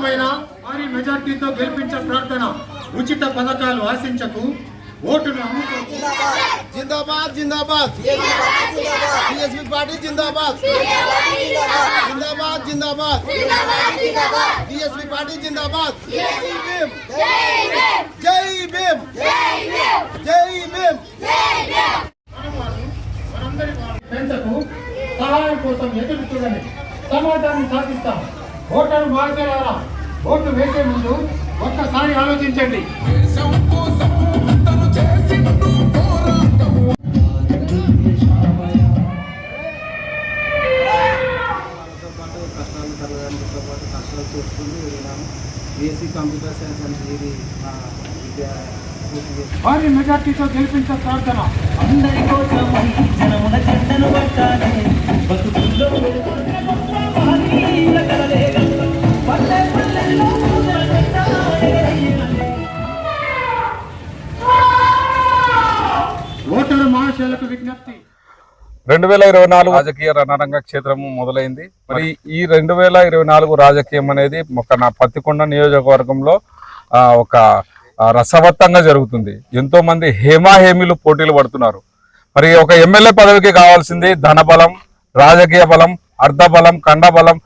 मेजारती तो गेल प्रार्थना उचित पधका आशंक जिंदाबाद जिंदाबाद जिंदाबादी पार्टी जिंदाबाद जिंदाबाद जिंदाबाद जिंदाबादी पार्टी जिंदाबाद जय भीम जय भीम जय भीम सहाय को सामधान साधि ओटर मार्ग ఓట్లు వేసే ముందు ఒక్కసారి ఆలోచించండి. కష్టాలు కష్టాలు కంప్యూటర్ సైన్స్ భారీ మెజార్టీతో గెలిపించే ప్రార్థన. అందరి కోసం జనమున చెండను పట్టాలి. బతుకుల్లో ఓటరు విజ్ఞప్తి. రెండు వేల ఇరవై నాలుగు రాజకీయ రణరంగ క్షేత్రము మొదలైంది. మరి ఈ రెండు వేల ఇరవై నాలుగు రాజకీయం అనేది ఒక నా పత్తికొండ నియోజకవర్గంలో ఒక రసవత్తంగా జరుగుతుంది. ఎంతోమంది హేమాహేమీలు పోటీలు పడుతున్నారు. మరి ఒక ఎమ్మెల్యే పదవికి కావాల్సింది ధనబలం రాజకీయ బలం అర్ధబలం కండబలం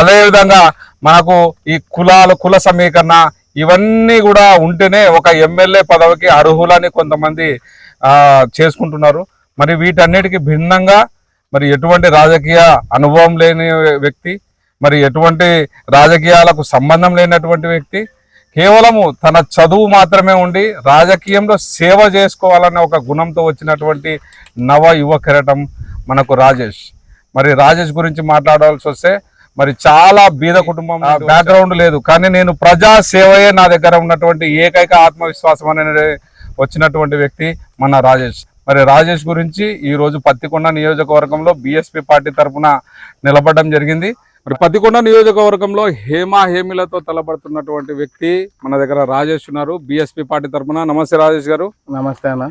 అదేవిధంగా మనకు ఈ కులాలు కుల సమీకరణ ఇవన్నీ కూడా ఉంటేనే ఒక ఎమ్మెల్యే పదవికి అర్హులని కొంతమంది చేసుకుంటున్నారు. మరి వీటన్నిటికి భిన్నంగా మరి ఎటువంటి రాజకీయ అనుభవం లేని వ్యక్తి మరి ఎటువంటి రాజకీయాలకు సంబంధం లేనటువంటి వ్యక్తి కేవలము తన చదువు మాత్రమే ఉండి రాజకీయంలో సేవ చేసుకోవాలనే ఒక గుణంతో వచ్చినటువంటి నవ యువ కిరటం మనకు రాజేష్. మరి రాజేష్ గురించి మాట్లాడాల్సి వస్తే మరి చాలా బీద కుటుంబం బ్యాక్గ్రౌండ్ లేదు. కానీ నేను ప్రజా సేవయే నా దగ్గర ఉన్నటువంటి ఏకైక ఆత్మవిశ్వాసం అనేది వచ్చినటువంటి వ్యక్తి మన రాజేష్. మరి రాజేష్ గురించి ఈ రోజు పత్తికొండ నియోజకవర్గంలో బీఎస్పీ పార్టీ తరఫున నిలబడడం జరిగింది. మరి పత్తికొండ నియోజకవర్గంలో హేమా హేమిలతో తలపడుతున్నటువంటి వ్యక్తి మన దగ్గర రాజేష్ ఉన్నారు. బీఎస్పీ పార్టీ తరఫున నమస్తే రాజేష్ గారు. నమస్తే అన్న.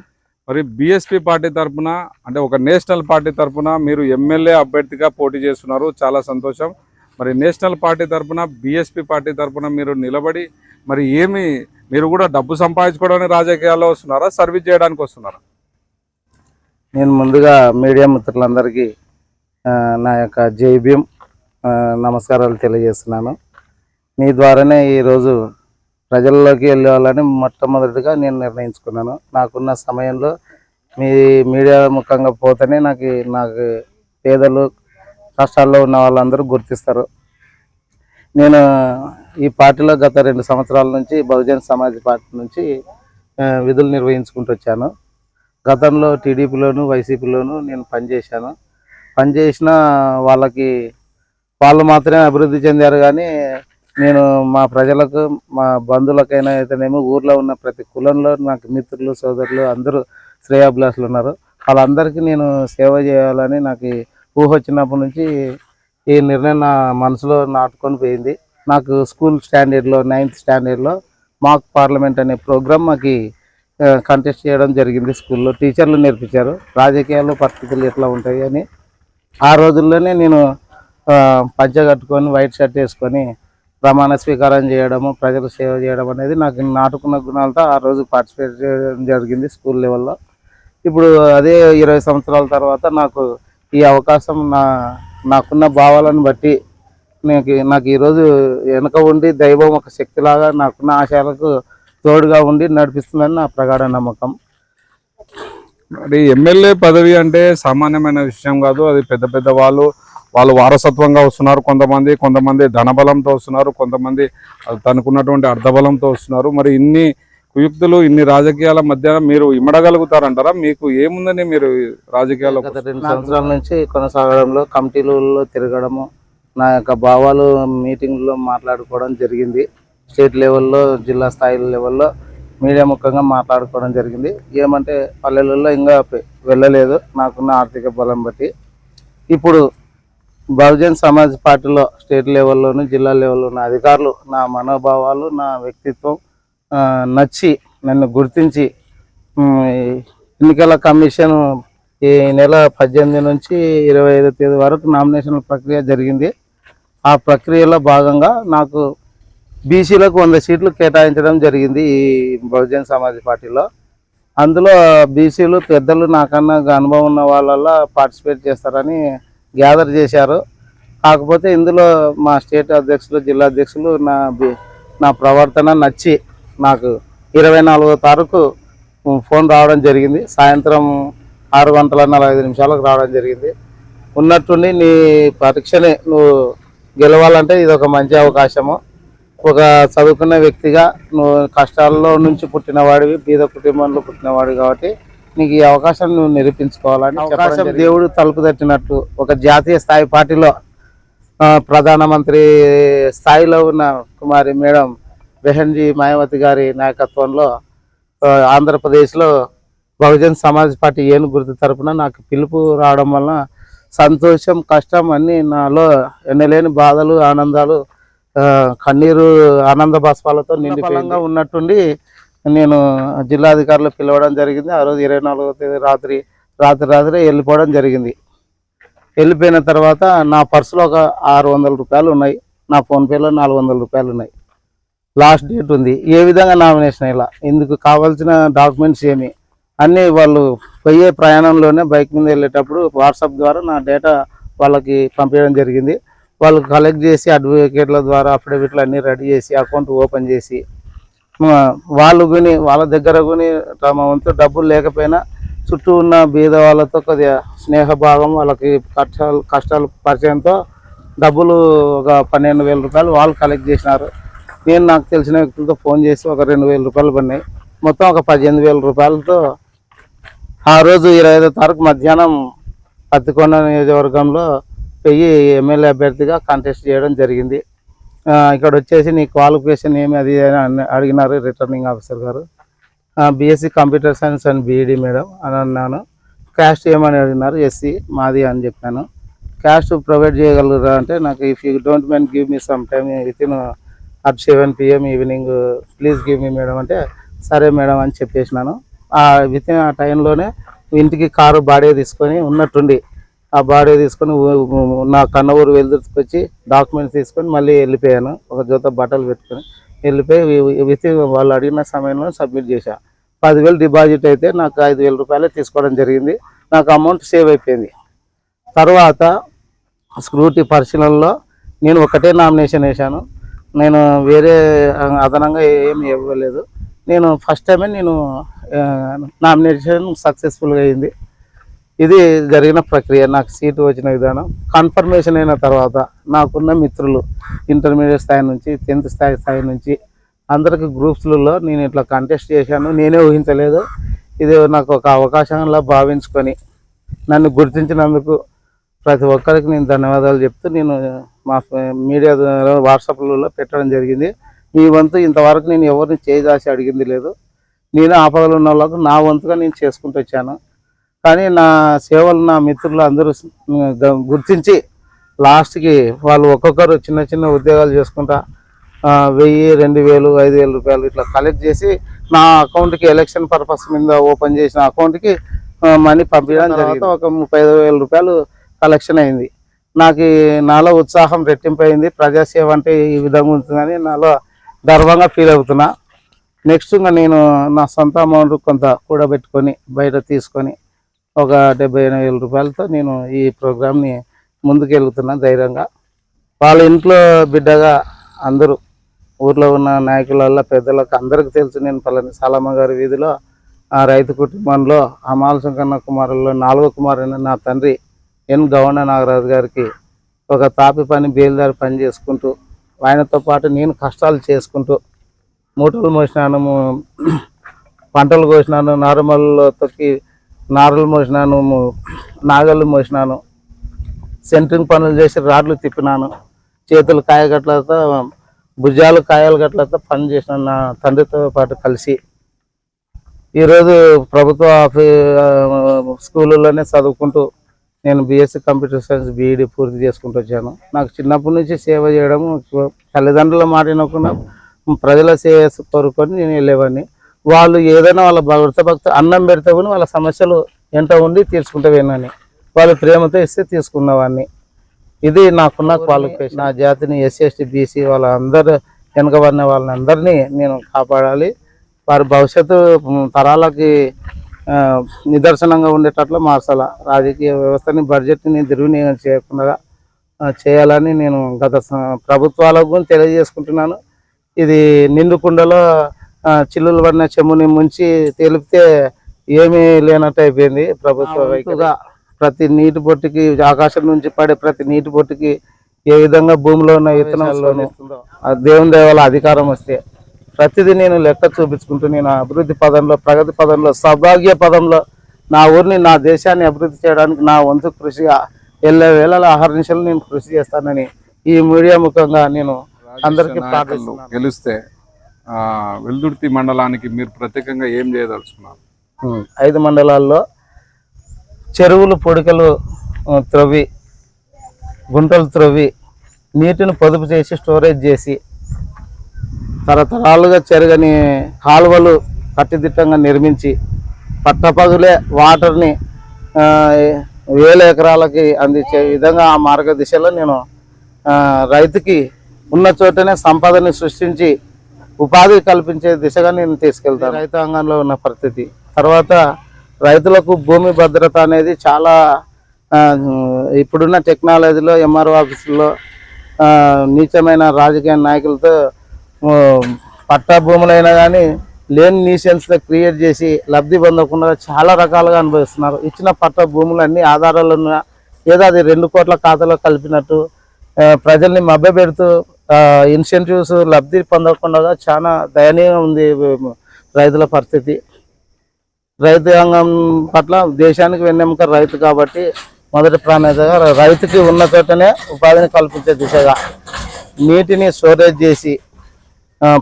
మరి బీఎస్పీ పార్టీ తరఫున అంటే ఒక నేషనల్ పార్టీ తరఫున మీరు ఎమ్మెల్యే అభ్యర్థిగా పోటీ చేస్తున్నారు. చాలా సంతోషం. మరి నేషనల్ పార్టీ తరఫున బీఎస్పీ పార్టీ తరఫున మీరు నిలబడి మరి ఏమి మీరు కూడా డబ్బు సంపాదించుకోవడానికి రాజకీయాల్లో వస్తున్నారా? సర్వీస్ చేయడానికి వస్తున్నారా? నేను ముందుగా మీడియా మిత్రులందరికీ నా యొక్క జైబీఎం నమస్కారాలు తెలియజేస్తున్నాను. మీ ద్వారానే ఈరోజు ప్రజల్లోకి వెళ్ళాలని మొట్టమొదటిగా నేను నిర్ణయించుకున్నాను. నాకున్న సమయంలో మీ మీడియా ముఖంగా పోతేనే నాకు నాకు పేదలు కష్టాల్లో ఉన్న వాళ్ళందరూ గుర్తిస్తారు. నేను ఈ పార్టీలో గత రెండు సంవత్సరాల నుంచి బహుజన్ సమాజ్ పార్టీ నుంచి విధులు నిర్వహించుకుంటూ వచ్చాను. గతంలో టీడీపీలోను వైసీపీలోను నేను పనిచేశాను. పనిచేసిన వాళ్ళకి వాళ్ళు మాత్రమే అభివృద్ధి చెందారు కానీ నేను మా ప్రజలకు మా బంధువులకైనా అయితేనేమో ఊర్లో ఉన్న ప్రతి కులంలో నాకు మిత్రులు సోదరులు అందరూ శ్రేయాభిలాషులు ఉన్నారు. వాళ్ళందరికీ నేను సేవ చేయాలని నాకు ఊహ వచ్చినప్పటి నుంచి ఈ నిర్ణయం నా మనసులో నాటుకొని పోయింది. నాకు స్కూల్ స్టాండర్డ్లో నైన్త్ స్టాండర్డ్లో మాక్ పార్లమెంట్ అనే ప్రోగ్రామ్ మాకు కంటెస్ట్ చేయడం జరిగింది స్కూల్లో. టీచర్లు నేర్పించారు. రాజకీయాల్లో పరిస్థితులు ఎట్లా ఉంటాయి అని. ఆ రోజుల్లోనే నేను పంచ కట్టుకొని వైట్ షర్ట్ వేసుకొని ప్రమాణ స్వీకారం చేయడము ప్రజల సేవ చేయడం అనేది నాకు నాటుకున్న గుణాలతో ఆ రోజు పార్టిసిపేట్ చేయడం జరిగింది స్కూల్ లెవెల్లో. ఇప్పుడు అదే ఇరవై సంవత్సరాల తర్వాత నాకు ఈ అవకాశం నా నాకున్న భావాలను బట్టి నాకు నాకు ఈరోజు వెనక ఉండి దైవం ఒక శక్తిలాగా నాకున్న ఆశయాలకు తోడుగా ఉండి నడిపిస్తుందని నా ప్రగాఢ నమ్మకం. మరి ఎమ్మెల్యే పదవి అంటే సామాన్యమైన విషయం కాదు. అది పెద్ద పెద్ద వాళ్ళు వాళ్ళు వారసత్వంగా వస్తున్నారు కొంతమంది కొంతమంది ధనబలంతో వస్తున్నారు కొంతమంది తనకున్నటువంటి అర్ధబలంతో వస్తున్నారు. మరి ఇన్ని కుయుక్తులు ఇన్ని రాజకీయాల మధ్య మీరు ఇమ్మడగలుగుతారంటారా? మీకు ఏముందని మీరు రాజకీయాల్లో గత రెండు సంవత్సరాల నుంచి కొనసాగడంలో కమిటీలలో తిరగడము నా యొక్క భావాలు మీటింగ్లో మాట్లాడుకోవడం జరిగింది. స్టేట్ లెవెల్లో జిల్లా స్థాయి లెవెల్లో మీడియా ముఖంగా మాట్లాడుకోవడం జరిగింది. ఏమంటే పల్లెలలో ఇంకా వెళ్ళలేదు. నాకున్న ఆర్థిక బలం బట్టి. ఇప్పుడు బహుజన్ సమాజ్ పార్టీలో స్టేట్ లెవెల్లోను జిల్లా లెవెల్లో ఉన్న అధికారులు నా మనోభావాలు నా వ్యక్తిత్వం నచ్చి నన్ను గుర్తించి ఎన్నికల కమిషన్ ఈ నెల పద్దెనిమిది నుంచి ఇరవై ఐదో తేదీ వరకు నామినేషన్ ప్రక్రియ జరిగింది. ఆ ప్రక్రియలో భాగంగా నాకు బీసీలకు వంద సీట్లు కేటాయించడం జరిగింది ఈ బహుజన్ సమాజ్ పార్టీలో. అందులో బీసీలు పెద్దలు నాకన్నా అనుభవం ఉన్న వాళ్ళల్లో పార్టిసిపేట్ చేస్తారని గ్యాదర్ చేశారు. కాకపోతే ఇందులో మా స్టేట్ అధ్యక్షులు జిల్లా అధ్యక్షులు నా బి- నా ప్రవర్తన నచ్చి నాకు ఇరవై నాలుగో తారీఖు ఫోన్ రావడం జరిగింది. సాయంత్రం ఆరు గంటల నలభై ఐదు నిమిషాలకు రావడం జరిగింది. ఉన్నట్టుండి నీ పరీక్షని నువ్వు గెలవాలంటే ఇది ఒక మంచి అవకాశము. ఒక చదువుకున్న వ్యక్తిగా నువ్వు కష్టాల్లో నుంచి పుట్టినవాడివి బీద కుటుంబంలో పుట్టినవాడివి కాబట్టి నీకు ఈ అవకాశం నువ్వు నిరూపించుకోవాలని అవకాశం దేవుడు తలుపు తట్టినట్టు ఒక జాతీయ స్థాయి పార్టీలో ప్రధానమంత్రి స్థాయిలో ఉన్న కుమారి మేడం బెహన్జీ మాయావతి గారి నాయకత్వంలో ఆంధ్రప్రదేశ్లో బహుజన్ సమాజ్ పార్టీ ఏను గుర్తు తరపున నాకు పిలుపు రావడం వలన సంతోషం కష్టం అన్నీ నాలో ఎన్నలేని బాధలు ఆనందాలు కన్నీరు ఆనంద బాష్పాలతో నిండి బలంగా ఉన్నట్టుండి నేను జిల్లాధికారులు పిలవడం జరిగింది. ఆ రోజు ఇరవై నాలుగో తేదీ రాత్రి రాత్రి రాత్రి వెళ్ళిపోవడం జరిగింది. వెళ్ళిపోయిన తర్వాత నా పర్సులో ఒక ఆరు వందల రూపాయలు ఉన్నాయి. నా ఫోన్పేలో నాలుగు వందల రూపాయలు ఉన్నాయి. లాస్ట్ డేట్ ఉంది. ఏ విధంగా నామినేషన్ ఇలా ఇందుకు కావాల్సిన డాక్యుమెంట్స్ ఏమి? అన్నీ వాళ్ళు పోయే ప్రయాణంలోనే బైక్ మీద వెళ్ళేటప్పుడు వాట్సాప్ ద్వారా నా డేటా వాళ్ళకి పంపించడం జరిగింది. వాళ్ళు కలెక్ట్ చేసి అడ్వకేట్ల ద్వారా అఫిడవిట్లు అన్నీ రెడీ చేసి అకౌంట్ ఓపెన్ చేసి వాళ్ళు కొని వాళ్ళ దగ్గర కొని తమ వంతు డబ్బులు లేకపోయినా చుట్టూ ఉన్న బీద వాళ్ళతో కొద్దిగా స్నేహభావం వాళ్ళకి కష్టాలు కష్టాలు పరిచయంతో డబ్బులు ఒక పన్నెండు వేల రూపాయలు వాళ్ళు కలెక్ట్ చేసినారు. నేను నాకు తెలిసిన వ్యక్తులతో ఫోన్ చేసి ఒక రెండు వేల రూపాయలు పడినాయి. మొత్తం ఒక పద్దెనిమిది వేల రూపాయలతో ఆ రోజు ఇరవై ఐదో తారీఖు మధ్యాహ్నం పత్తికొండ నియోజకవర్గంలో పోయి ఎమ్మెల్యే అభ్యర్థిగా కంటెస్ట్ చేయడం జరిగింది. ఇక్కడ వచ్చేసి నీ క్వాలిఫికేషన్ ఏమి అది అడిగినారు returning officer garu. BSc computer science and BEd madam అని అన్నాను. క్యాస్ట్ ఏమని అడిగినారు? ఎస్సీ మాది అని చెప్పాను. క్యాస్ట్ ప్రొవైడ్ చేయగలరా అంటే నాకు if you don't mind give me some time within at seven PM evening please give me madam అంటే సరే మేడం అని చెప్పేసినాను. ఆ విత్ ఇన్ ఆ టైంలోనే ఇంటికి కారు బాడీ తీసుకొని ఉన్నట్టుండి ఆ బాడీ తీసుకొని నా కన్న నా కన్నూరు వెళ్తుకొచ్చి డాక్యుమెంట్స్ తీసుకొని మళ్ళీ వెళ్ళిపోయాను. ఒక జోత బట్టలు పెట్టుకొని వెళ్ళిపోయి విత్ వాళ్ళు అడిగిన సమయంలో సబ్మిట్ చేశాను పదివేలు డిపాజిట్ అయితే నాకు ఐదు వేల రూపాయలే తీసుకోవడం జరిగింది. నాకు అమౌంట్ సేవ్ అయిపోయింది. తర్వాత స్క్రూటీ పరిశీలనలో నేను ఒకటే నామినేషన్ వేశాను. నేను వేరే అదనంగా ఏమి ఇవ్వలేదు. నేను ఫస్ట్ టైమే నేను నామినేషన్ సక్సెస్ఫుల్గా అయింది. ఇది జరిగిన ప్రక్రియ నాకు సీటు వచ్చిన విధానం. కన్ఫర్మేషన్ అయిన తర్వాత నాకున్న మిత్రులు ఇంటర్మీడియట్ స్థాయి నుంచి టెన్త్ స్థాయి స్థాయి నుంచి అందరికి గ్రూప్స్లలో నేను ఇట్లా కంటెస్ట్ చేశాను. నేనే ఊహించలేదు. ఇది నాకు ఒక అవకాశంలా భావించుకొని నన్ను గుర్తించినందుకు ప్రతి ఒక్కరికి నేను ధన్యవాదాలు చెప్తూ నేను మా మీడియా ద్వారా వాట్సాప్లలో పెట్టడం జరిగింది. మీ వంతు ఇంతవరకు నేను ఎవరిని చేదాసి అడిగింది లేదు. నేను ఆపదలు ఉన్న వాళ్ళకు నా వంతుగా నేను చేసుకుంటూ వచ్చాను. కానీ నా సేవలు నా మిత్రులు అందరూ గుర్తించి లాస్ట్కి వాళ్ళు ఒక్కొక్కరు చిన్న చిన్న ఉద్యోగాలు చేసుకుంటా వెయ్యి రెండు వేలు ఐదు వేల రూపాయలు ఇట్లా కలెక్ట్ చేసి నా అకౌంట్కి ఎలక్షన్ పర్పస్ మీద ఓపెన్ చేసిన అకౌంట్కి మనీ పంపించడం జరిగింది. ఒక ముప్పై ఐదు వేల రూపాయలు కలెక్షన్ అయింది. నాకు నాలో ఉత్సాహం రెట్టింపు అయింది ప్రజాసేవ అంటే ఈ విధంగా ఉంటుందని నాలో గర్వంగా ఫీల్ అవుతున్నా. నెక్స్ట్ ఇంకా నేను నా సొంత అమౌంట్ కొంత కూడబెట్టుకొని బయట తీసుకొని ఒక డెబ్బై ఎనభై వేల రూపాయలతో నేను ఈ ప్రోగ్రామ్ని ముందుకెళ్తున్నా ధైర్యంగా. వాళ్ళ ఇంట్లో బిడ్డగా అందరూ ఊర్లో ఉన్న నాయకుల పెద్దలకు అందరికీ తెలుసు నేను పలాని సాలమ్మ గారి వీధిలో ఆ రైతు కుటుంబంలో అమాల శంకన్న కుమారుల్లో నాలుగో కుమారుని నా తండ్రి ఎన్ గౌండ నాగరాజు గారికి ఒక తాపి పని బేల్దారి పని చేసుకుంటూ ఆయనతో పాటు నేను కష్టాలు చేసుకుంటూ మూటలు మోసినాను పంటలు కోసినాను నారుమల్లో తొక్కి నారులు మోసినాను నాగళ్ళు మోసినాను సెంట్రింగ్ పనులు చేసి రాడ్లు తిప్పినాను చేతులు కాయగట్లతో భుజాలు కాయలు గట్లతో పని చేసిన నా తండ్రితో పాటు కలిసి. ఈరోజు ప్రభుత్వ ఆఫీ స్కూళ్ళలోనే చదువుకుంటూ నేను బీఎస్సీ కంప్యూటర్ సైన్స్ బీఈడి పూర్తి చేసుకుంటూ వచ్చాను. నాకు చిన్నప్పటి నుంచి సేవ చేయడం తల్లిదండ్రుల మాట వినకుండా ప్రజల సేవ కోరుకొని నేను వెళ్ళేవాడిని. వాళ్ళు ఏదైనా వాళ్ళ భక్త భక్త అన్నం పెడితే కూడా వాళ్ళ సమస్యలు ఎంట ఉండి తీర్చుకుంటే విన్నాను వాళ్ళు ప్రేమతో ఇస్తే తీసుకున్నవాడిని. ఇది నాకున్న క్వాలిఫికేషన్ నా జాతిని ఎస్సీ ఎస్టీ బీసీ వాళ్ళ అందరు వెనుకబడిన వాళ్ళని అందరినీ నేను కాపాడాలి. వారి భవిష్యత్తు తరాలకి నిదర్శనంగా ఉండేటట్లు మార్చాల? రాజకీయ వ్యవస్థని బడ్జెట్ని దుర్వినియోగం చేయకుండా చేయాలని నేను గత ప్రభుత్వాలకు తెలియజేసుకుంటున్నాను. ఇది నిండు కుండలో ఆ, చిల్లులు పడిన చెమ్ముని ముంచి తెలిపితే ఏమీ లేనట్టు అయిపోయింది ప్రభుత్వ ప్రతి నీటి బొట్టుకి ఆకాశం నుంచి పడే ప్రతి నీటి బొట్టుకి ఏ విధంగా భూమిలో ఉన్న విత్తనాల్లోనూ ఆ దేవుని దేవాల అధికారం వస్తే ప్రతిదీ నేను లెక్క చూపించుకుంటూ నేను అభివృద్ధి పదంలో ప్రగతి పదంలో సౌభాగ్య పదంలో నా ఊరిని నా దేశాన్ని అభివృద్ధి చేయడానికి నా వంతు కృషిగా ఎల్ల వేళల ఆహర్నిశలు నేను కృషి చేస్తానని ఈ మీడియా ముఖంగా నేను అందరికీ గెలిస్తే వెల్దుర్తి మండలానికి మీరు ప్రత్యేకంగా ఏం చేయదలుచుకున్నారు? ఐదు మండలాల్లో చెరువులు పొడికలు త్రవ్వి గుంటలు త్రవ్వి నీటిని పొదుపు చేసి స్టోరేజ్ చేసి తరతరాలుగా చెరగని కాలువలు కట్టుదిట్టంగా నిర్మించి పట్టపగులే వాటర్ని వేల ఎకరాలకి అందించే విధంగా ఆ మార్గదిశలో నేను రైతుకి ఉన్న చోటనే సంపదని సృష్టించి ఉపాధి కల్పించే దిశగా నేను తీసుకెళ్తాను. రైతాంగంలో ఉన్న పరిస్థితి. తర్వాత రైతులకు భూమి భద్రత అనేది చాలా ఇప్పుడున్న టెక్నాలజీలో ఎంఆర్ఓ ఆఫీసుల్లో నీచమైన రాజకీయ నాయకులతో పట్టా భూములైనా కానీ లేని న్యూసెన్స్ క్రియేట్ చేసి లబ్ధి పొందకుండా చాలా రకాలుగా అనుభవిస్తున్నారు. ఇచ్చిన పట్ట భూములన్నీ ఆధారాలు ఏదో అది రెండు కోట్ల ఖాతాలో కలిపినట్టు ప్రజల్ని మభ్యపెడుతూ ఇన్సెంటివ్స్ లబ్ధి పొందకుండా చాలా దయనీయంగా ఉంది రైతుల పరిస్థితి. రైతాంగం పట్ల దేశానికి వెన్నెముక రైతు కాబట్టి మొదటి ప్రాధాన్యతగా రైతుకి ఉన్న చోటనే ఉపాధిని కల్పించే దిశగా నీటిని స్టోరేజ్ చేసి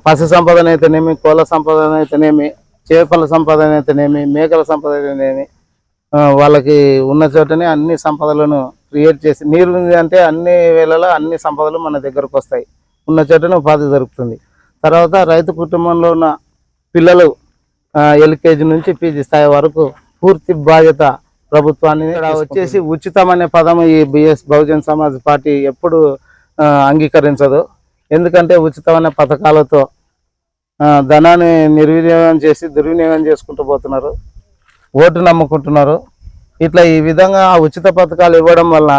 పశు సంపదన అయితేనేమి కోళ్ళ సంపదన అయితేనేమి చేపల సంపదన అయితేనేమి మేకల సంపద అయితేనేమి వాళ్ళకి ఉన్న చోటనే అన్ని సంపదలను క్రియేట్ చేసి నీరు ఉంది అంటే అన్ని వేళలో అన్ని సంపదలు మన దగ్గరకు వస్తాయి. ఉన్న చోటనే ఉపాధి దొరుకుతుంది. తర్వాత రైతు కుటుంబంలో ఉన్న పిల్లలు ఎల్కేజీ నుంచి పీజీ స్థాయి వరకు పూర్తి బాధ్యత ప్రభుత్వాన్ని వచ్చేసి ఉచితం అనే పదం ఈ బిఎస్ బహుజన్ సమాజ్ పార్టీ ఎప్పుడు అంగీకరించదు. ఎందుకంటే ఉచితమైన పథకాలతో ధనాన్ని నిర్వినియోగం చేసి దుర్వినియోగం చేసుకుంటూ పోతున్నారు ఓటు నమ్ముకుంటున్నారు. ఇట్లా ఈ విధంగా ఆ ఉచిత పథకాలు ఇవ్వడం వల్ల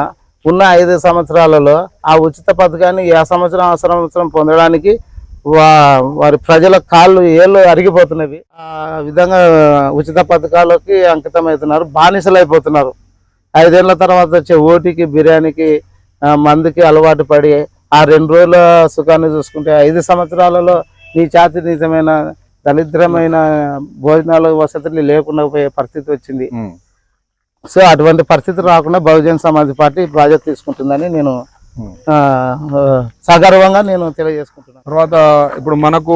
ఉన్న ఐదు సంవత్సరాలలో ఆ ఉచిత పథకాన్ని ఏ సంవత్సరం ఆ సంవత్సరం పొందడానికి వా వారి ప్రజల కాళ్ళు ఏళ్ళు అరిగిపోతున్నవి. ఆ విధంగా ఉచిత పథకాలకి అంకితమవుతున్నారు బానిసలైపోతున్నారు. ఐదేళ్ళ తర్వాత వచ్చే ఓటికి బిర్యానీకి మందుకి అలవాటు పడి ఆ రెండు రోజుల సుఖాన్ని చూసుకుంటే ఐదు సంవత్సరాలలో నీ చాతి నిజమైన దరిద్రమైన భోజనాలు వసతులు లేకుండా పోయే పరిస్థితి వచ్చింది. సో అటువంటి పరిస్థితి రాకుండా బహుజన్ సమాజ్ పార్టీ బాధ్యత తీసుకుంటుందని నేను సగర్వంగా నేను తెలియజేసుకుంటున్నాను. తర్వాత ఇప్పుడు మనకు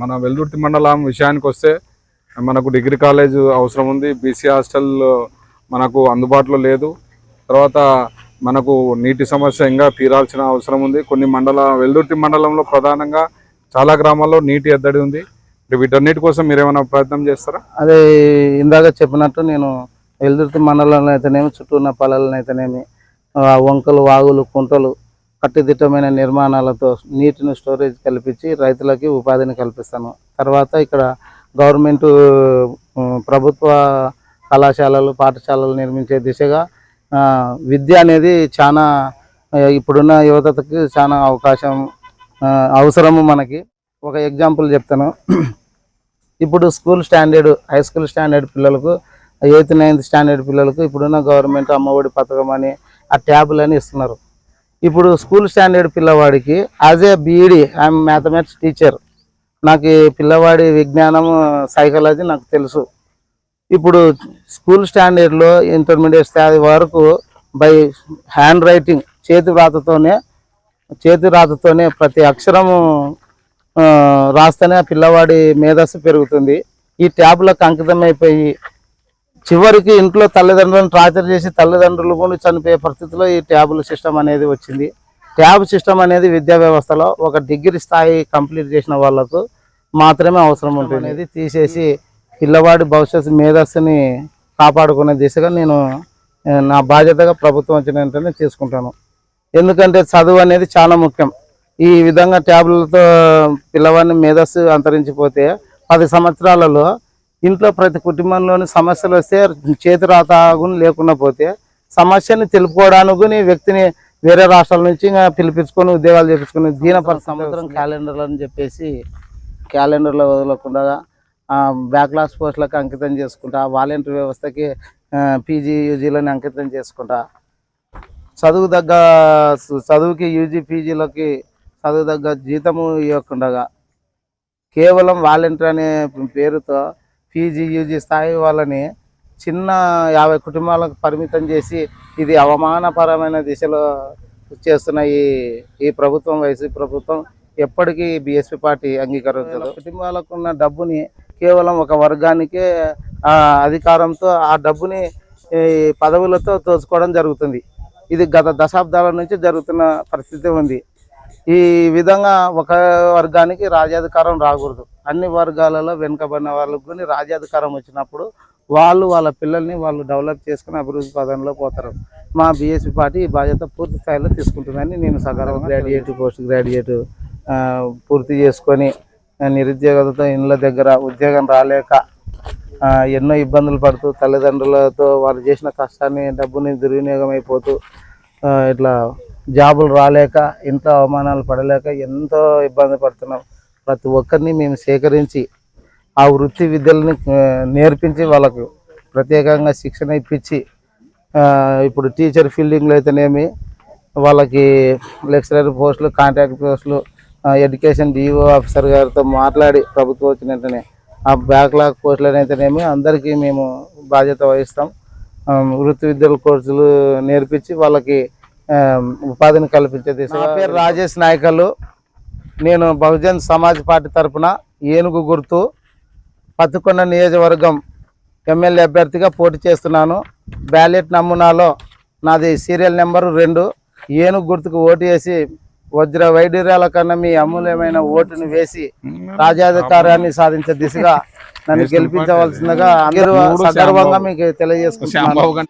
మన వెల్దుర్తి మండలం విషయానికి వస్తే మనకు డిగ్రీ కాలేజ్ అవసరం ఉంది బీసీ హాస్టల్ మనకు అందుబాటులో లేదు. తర్వాత మనకు నీటి సమస్య ఇంకా తీరాల్సిన అవసరం ఉంది. కొన్ని మండల వెల్దుర్తి మండలంలో ప్రధానంగా చాలా గ్రామాల్లో నీటి ఎద్దడి ఉంది. వీటన్నిటి కోసం మీరు ఏమైనా ప్రయత్నం చేస్తారా? అదే ఇందాక చెప్పినట్టు నేను వెల్దుర్తి మండలంలో అయితేనేమి చుట్టూ ఉన్న పొలాలను అయితేనేమి వంకలు వాగులు కుంటలు కట్టుదిట్టమైన నిర్మాణాలతో నీటిని స్టోరేజ్ కల్పించి రైతులకి ఉపాధిని కల్పిస్తాను. తర్వాత ఇక్కడ గవర్నమెంట్ ప్రభుత్వ కళాశాలలు పాఠశాలలు నిర్మించే దిశగా విద్య అనేది చాలా ఇప్పుడున్న యువతకి చాలా అవకాశం అవసరము మనకి. ఒక ఎగ్జాంపుల్ చెప్తాను. ఇప్పుడు school standard high school standard పిల్లలకు ఎయిత్ నైన్త్ స్టాండర్డ్ పిల్లలకు ఇప్పుడున్న గవర్నమెంట్ అమ్మఒడి పథకం అని ఆ ట్యాబులు అని ఇస్తున్నారు. ఇప్పుడు స్కూల్ స్టాండర్డ్ పిల్లవాడికి as a BEd I'm mathematics teacher నాకు ఈ పిల్లవాడి విజ్ఞానం సైకాలజీ నాకు తెలుసు. ఇప్పుడు స్కూల్ స్టాండర్డ్లో ఇంటర్మీడియట్ స్థాయి వరకు బై హ్యాండ్ రైటింగ్ చేతి రాతతోనే చేతి రాతతోనే ప్రతి అక్షరము రాస్తేనే ఆ పిల్లవాడి మేధస్సు పెరుగుతుంది. ఈ ట్యాబ్లకు అంకితం అయిపోయి చివరికి ఇంట్లో తల్లిదండ్రులను టార్చర్ చేసి తల్లిదండ్రులు కూడా చనిపోయే పరిస్థితిలో ఈ ట్యాబ్ల సిస్టమ్ అనేది వచ్చింది. ట్యాబ్ సిస్టమ్ అనేది విద్యా వ్యవస్థలో ఒక డిగ్రీ స్థాయి కంప్లీట్ చేసిన వాళ్ళకు మాత్రమే అవసరం ఉంటుంది. అనేది తీసేసి పిల్లవాడి భవిష్యత్తు మేధస్సుని కాపాడుకునే దిశగా నేను నా బాధ్యతగా ప్రభుత్వం వచ్చిన వెంటనే తీసుకుంటాను ఎందుకంటే చదువు అనేది చాలా ముఖ్యం. ఈ విధంగా ట్యాబ్లెట్తో పిల్లవాడిని మేధస్సు అంతరించిపోతే పది సంవత్సరాలలో ఇంట్లో ప్రతి కుటుంబంలోని సమస్యలు వస్తే చేతి రాత లేకుండా పోతే సమస్యని తెలుపుకోవడానికి వ్యక్తిని వేరే రాష్ట్రాల నుంచి ఇంకా పిలిపించుకొని ఉద్యోగాలు చేపించుకొని దీన పర్ సంవత్సరం క్యాలెండర్లు అని చెప్పేసి క్యాలెండర్లో వదలకుండా బ్యాక్లాస్ పోస్టులకు అంకితం చేసుకుంటా వాలంటీర్ వ్యవస్థకి పీజీ యూజీలని అంకితం చేసుకుంటా. చదువు దగ్గ చదువుకి యూజీ పీజీలకి చదువు తగ్గ జీతము ఇవ్వకుండా కేవలం వాలంటీర్ అనే పేరుతో పీజీ యూజీ స్థాయి వాళ్ళని చిన్న యాభై కుటుంబాలకు పరిమితం చేసి ఇది అవమానపరమైన దిశలో చేస్తున్న ఈ ఈ ప్రభుత్వం వైసీపీ ప్రభుత్వం ఎప్పటికీ బీఎస్పీ పార్టీ అంగీకరించదు. కుటుంబాలకు ఉన్న డబ్బుని కేవలం ఒక వర్గానికే అధికారంతో ఆ డబ్బుని పదవులతో దోచుకోవడం జరుగుతుంది. ఇది గత దశాబ్దాల నుంచి జరుగుతున్న పరిస్థితి ఉంది. ఈ విధంగా ఒక వర్గానికి రాజ్యాధికారం రాకూడదు. అన్ని వర్గాలలో వెనుకబడిన వాళ్ళకు కూడా రాజ్యాధికారం వచ్చినప్పుడు వాళ్ళు వాళ్ళ పిల్లల్ని వాళ్ళు డెవలప్ చేసుకుని అభివృద్ధి పదంలో పోతారు. మా బీఎస్పీ పార్టీ ఈ బాధ్యత పూర్తి స్థాయిలో తీసుకుంటుందని నేను సగర్వంగా గ్రాడ్యుయేట్ పోస్ట్ గ్రాడ్యుయేట్ పూర్తి చేసుకొని నిరుద్యోగతతో ఇండ్ల దగ్గర ఉద్యోగం రాలేక ఎన్నో ఇబ్బందులు పడుతూ తల్లిదండ్రులతో వాళ్ళు చేసిన కష్టాన్ని డబ్బుని దుర్వినియోగం అయిపోతూ ఇట్లా జాబులు రాలేక ఇంట్లో అవమానాలు పడలేక ఎంతో ఇబ్బంది పడుతున్నాం. ప్రతి ఒక్కరిని మేము సేకరించి ఆ వృత్తి విద్యలని నేర్పించి వాళ్ళకు ప్రత్యేకంగా శిక్షణ ఇప్పించి ఇప్పుడు టీచర్ ఫీల్డింగ్లో అయితేనేమి వాళ్ళకి లెక్చరర్ పోస్టులు కాంట్రాక్ట్ పోస్టులు ఎడ్యుకేషన్ డిఓ ఆఫీసర్ గారితో మాట్లాడి ప్రభుత్వం వచ్చిన వెంటనే ఆ బ్యాక్లాగ్ పోస్టులనైతేనేమి అందరికీ మేము బాధ్యత వహిస్తాం. వృత్తి విద్యల కోర్సులు నేర్పించి వాళ్ళకి ఉపాధిని కల్పించే దిశ నా పేరు రాజేష్ నాయకలు నేను బహుజన్ సమాజ్ పార్టీ తరపున ఏనుగు గుర్తు పత్తుకొండ నియోజకవర్గం ఎమ్మెల్యే అభ్యర్థిగా పోటీ చేస్తున్నాను. బ్యాలెట్ నమూనాలో నాది సీరియల్ నెంబరు రెండు. ఏనుగు గుర్తుకు ఓటు వేసి వజ్ర వైడూర్యాల కన్నా మీ అమూల్యమైన ఓటును వేసి రాజ్యాధికారాన్ని సాధించే దిశగా నన్ను గెలిపించవలసిందిగా అందరూ సగర్వంగా మీకు తెలియజేసుకుంటున్నాను.